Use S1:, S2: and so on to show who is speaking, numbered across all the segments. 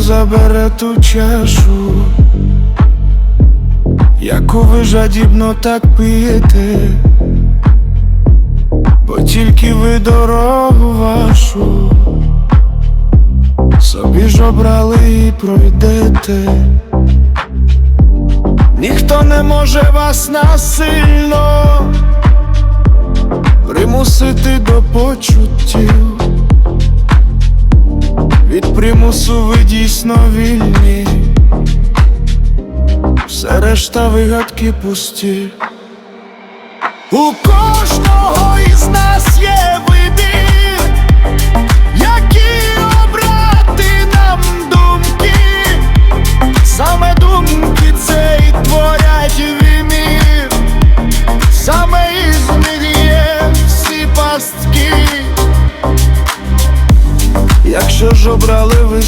S1: забере ту чашу, яку ви жадібно так п'єте, бо тільки ви дорогу вашу собі ж обрали і пройдете. Ніхто не може вас насильно примусити до почуттів. Примусу ви дійсно вільні, все решта вигадки пусті. У кожного із нас є вибір,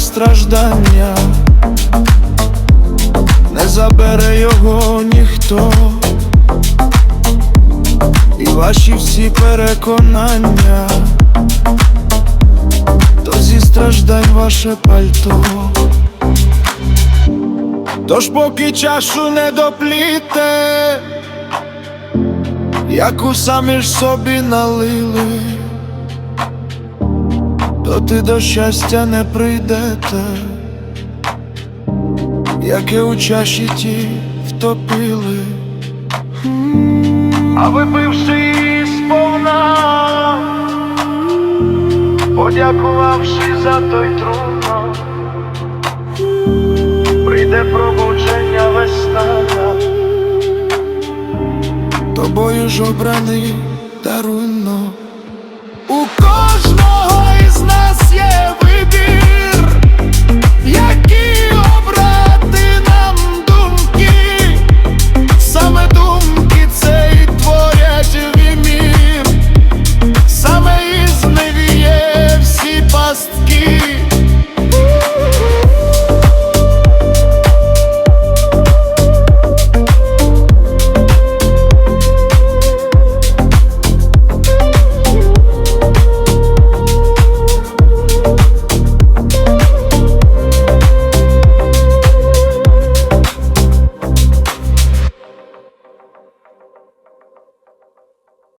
S1: страждання, не забере його ніхто, і ваші всі переконання, то зі страждань ваше пальто. Тож поки чашу не допліте, яку самі ж собі налили то ти до щастя не прийдете, яке у чаші ті втопили, а випивши сповна, подякувавши за той трудно, прийде пробудження весна, тобою ж обраний даруйно у кожному